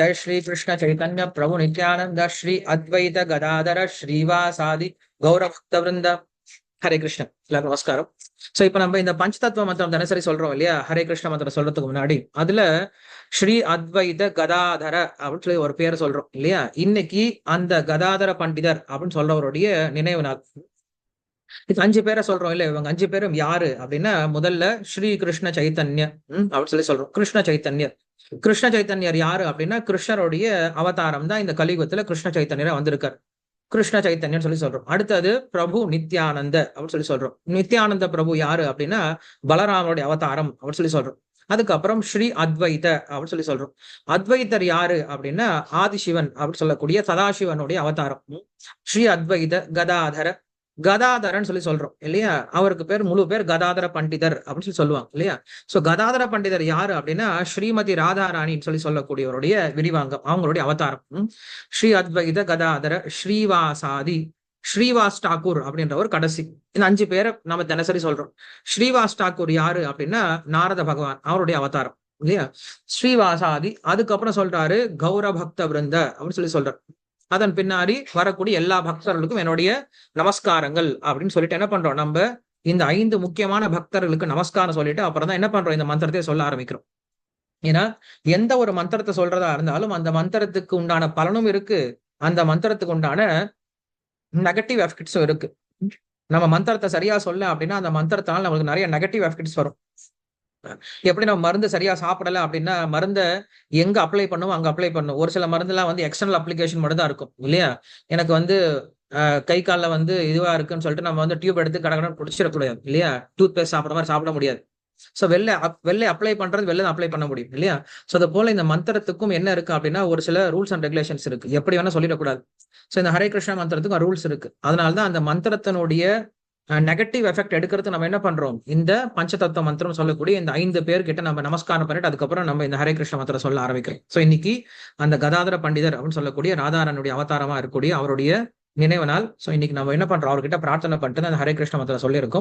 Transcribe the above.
जय श्री कृष्ण चैतन्य प्रभु नित्यानंद श्री अद्वैत गदाधर श्रीवासादि கௌரவ பக்த விருந்த ஹரே கிருஷ்ணன் எல்லாரும் நமஸ்காரம் சோ இப்ப நம்ம இந்த பஞ்சதத்துவ மந்திரம் தினசரி சொல்றோம் இல்லையா ஹரே கிருஷ்ண மந்திரம் சொல்றதுக்கு முன்னாடி அதுல ஸ்ரீ அத்வைத கதாதர அப்படின்னு சொல்லி ஒரு பேரை சொல்றோம் இல்லையா இன்னைக்கு அந்த கதாதர பண்டிதர் அப்படின்னு சொல்றவருடைய நினைவு நாள் இது அஞ்சு பேரை சொல்றோம் இல்ல இவங்க அஞ்சு பேரும் யாரு அப்படின்னா முதல்ல ஸ்ரீ கிருஷ்ண சைத்தன்ய அப்படின்னு சொல்லி சொல்றோம் கிருஷ்ண சைத்தன்யர் கிருஷ்ண சைத்தன்யர் யாரு அப்படின்னா கிருஷ்ணருடைய அவதாரம் தான் இந்த கலியுகத்துல கிருஷ்ண சைத்தன்யரா வந்திருக்கார். கிருஷ்ண சைத்தன்யம் சொல்லி சொல்றோம். அடுத்தது பிரபு நித்யானந்த அப்படின்னு சொல்லி சொல்றோம். நித்யானந்த பிரபு யாரு அப்படின்னா பலராமனுடைய அவதாரம் அப்படின்னு சொல்லி சொல்றோம். அதுக்கப்புறம் ஸ்ரீ அத்வைத அப்படின்னு சொல்லி சொல்றோம். அத்வைத்தர் யாரு அப்படின்னா ஆதிசிவன் அப்படின்னு சொல்லக்கூடிய சதாசிவனுடைய அவதாரம். ஸ்ரீ அத்வைத கதாதர கதாதரன் சொல்லி சொல்றோம் இல்லையா? அவருக்கு பேர் முழு பேர் கதாதர பண்டிதர் அப்படின்னு சொல்லி சொல்லுவாங்க இல்லையா? சோ கதாதர பண்டிதர் யாரு அப்படின்னா ஸ்ரீமதி ராதாராணின்னு சொல்லி சொல்லக்கூடியவருடைய விரிவாங்கம் அவங்களுடைய அவதாரம். ஸ்ரீ அத்வைத கதாதர ஸ்ரீவாசாதி ஸ்ரீவாஸ் டாக்கூர் அப்படின்ற ஒரு கடைசி. இந்த அஞ்சு பேரை நம்ம தினசரி சொல்றோம். ஸ்ரீவாஸ் டாக்கூர் யாரு அப்படின்னா நாரத பகவான் அவருடைய அவதாரம் இல்லையா? ஸ்ரீவாசாதி அதுக்கப்புறம் சொல்றாரு கௌர பக்த விருந்த அப்படின்னு சொல்லி சொல்றாரு. அதன் பின்னாடி வரக்கூடிய எல்லா பக்தர்களுக்கும் என்னுடைய நமஸ்காரங்கள் அப்படின்னு சொல்லிட்டு என்ன பண்றோம்? நம்ம இந்த ஐந்து முக்கியமான பக்தர்களுக்கு நமஸ்காரம் சொல்லிட்டு அப்புறம் தான் என்ன பண்றோம்? இந்த மந்திரத்தை சொல்ல ஆரம்பிக்கிறோம். ஏன்னா எந்த ஒரு மந்திரத்தை சொல்றதா இருந்தாலும் அந்த மந்திரத்துக்கு உண்டான பலனும் இருக்கு. அந்த மந்திரத்துக்கு உண்டான நெகட்டிவ் எஃபெக்ட்ஸும் இருக்கு. நம்ம மந்திரத்தை சரியா சொல்ல அப்படின்னா அந்த மந்திரத்தால் நம்மளுக்கு நிறைய நெகட்டிவ் எஃபெக்ட்ஸ் வரும். எப்படி நம்ம மருந்து சரியா சாப்பிடல அப்படின்னா மருந்தை எங்க அப்ளை பண்ணுவோம் அங்க அப்ளை பண்ணும் ஒரு சில மருந்துலாம் வந்து எக்ஸ்டர்னல் அப்ளிகேஷன் மட்டும் தான் இருக்கும் இல்லையா? எனக்கு வந்து கை காலில் வந்து இதுவா இருக்குன்னு சொல்லிட்டு நம்ம வந்து டியூப் எடுத்து கடகடன் குடிச்சிடக்கூடாது இல்லையா? டூத் பேஸ்ட் சாப்பிட்ற மாதிரி சாப்பிட முடியாது. ஸோ வெளில வெளில அப்ளை பண்றது வெளில அப்ளை பண்ண முடியும் இல்லையா? ஸோ அது போல இந்த மந்திரத்துக்கும் என்ன இருக்கு அப்படின்னா ஒரு சில ரூல்ஸ் அண்ட் ரெகுலேஷன்ஸ் இருக்கு. எப்படி வேணா சொல்லிடக்கூடாது. ஸோ இந்த ஹரே கிருஷ்ணா மந்திரத்துக்கும் ரூல்ஸ் இருக்கு. அதனால தான் அந்த மந்திரத்தினுடைய நெகட்டிவ் எஃபெக்ட் எடுக்கிறது நம்ம என்ன பண்றோம்? இந்த பஞ்சதத்துவ மந்திரம் சொல்லக்கூடிய இந்த ஐந்து பேர்கிட்ட நம்ம நமஸ்காரம் பண்ணிட்டு அதுக்கப்புறம் நம்ம இந்த ஹரே கிருஷ்ண மந்திரம் சொல்ல ஆரம்பிக்கிறோம். ஸோ இன்னைக்கு அந்த கதாதர பண்டிதர் அப்படின்னு சொல்லக்கூடிய ராதாரனுடைய அவதாரமா இருக்கக்கூடிய அவருடைய நினைவு நாள். ஸோ இன்னைக்கு நம்ம என்ன பண்றோம்? அவர்கிட்ட பிரார்த்தனை பண்ணிட்டு அந்த ஹரே கிருஷ்ண மந்திரம் சொல்லியிருக்கோம்.